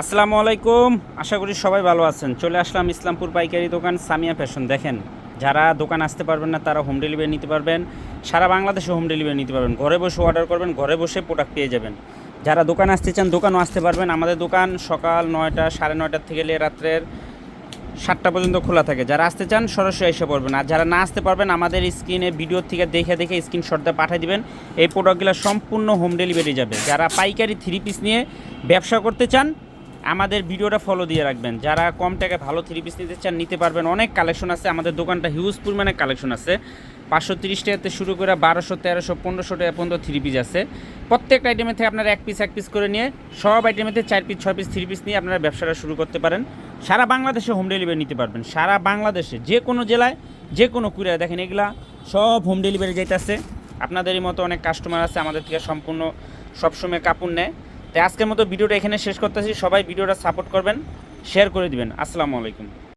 আসসালামু আলাইকুম। আশা করি সবাই ভালো আছেন। চলে আসলাম ইসলামপুর পাইকারি দোকান সামিয়া ফ্যাশন। দেখেন, যারা দোকান আসতে পারবেন না, তারা হোম ডেলিভারি নিতে পারবেন। সারা বাংলাদেশে হোম ডেলিভারি নিতে পারবেন। ঘরে বসে অর্ডার করবেন, ঘরে বসে প্রোডাক্ট পেয়ে যাবেন। যারা দোকান আসতে চান, দোকানও আসতে পারবেন। আমাদের দোকান সকাল নয়টা, সাড়ে নয়টার থেকে রাত্রের সাতটা পর্যন্ত খোলা থাকে। যারা আসতে চান, সরাসরি এসে পড়বেন। আর যারা না আসতে পারবেন, আমাদের স্ক্রিনে ভিডিও থেকে দেখে দেখে স্ক্রিনশট দিয়ে পাঠিয়ে দিবেন। এই প্রোডাক্টগুলো সম্পূর্ণ হোম ডেলিভারি যাবে। যারা পাইকারি থ্রি পিস নিয়ে ব্যবসা করতে চান আমাদের ভিডিওটা ফলো দিয়ে রাখবেন। যারা কম টাকায় ভালো থ্রি পিস নিতে চান, নিতে পারবেন। অনেক কালেকশন আছে। আমাদের দোকানটা হিউজ পরিমাণে কালেকশন আছে। পাঁচশো তিরিশ টাকাতে শুরু করে বারোশো, তেরোশো, পনেরোশো টাকা পর্যন্ত থ্রি পিস আছে। প্রত্যেকটা আইটেমে থেকে আপনারা এক পিস এক পিস করে নিয়ে সব আইটেমেতে চার পিস ছয় পিস থ্রি পিস নিয়ে আপনারা ব্যবসাটা শুরু করতে পারেন। সারা বাংলাদেশে হোম ডেলিভারি নিতে পারবেন। সারা বাংলাদেশে যে কোনো জেলায়, যে কোনো কুরিয়ার দেখেন এগুলা সব হোম ডেলিভারি যেতেছে আপনাদেরই মতো অনেক কাস্টমার আছে, আমাদের থেকে সম্পূর্ণ সবসময় কাপড় নেয়। তাই আজকের মতো ভিডিওটা এখানে শেষ করতেছি। সবাই ভিডিওটা সাপোর্ট করবেন শেয়ার করে দিবেন। আসসালামু আলাইকুম।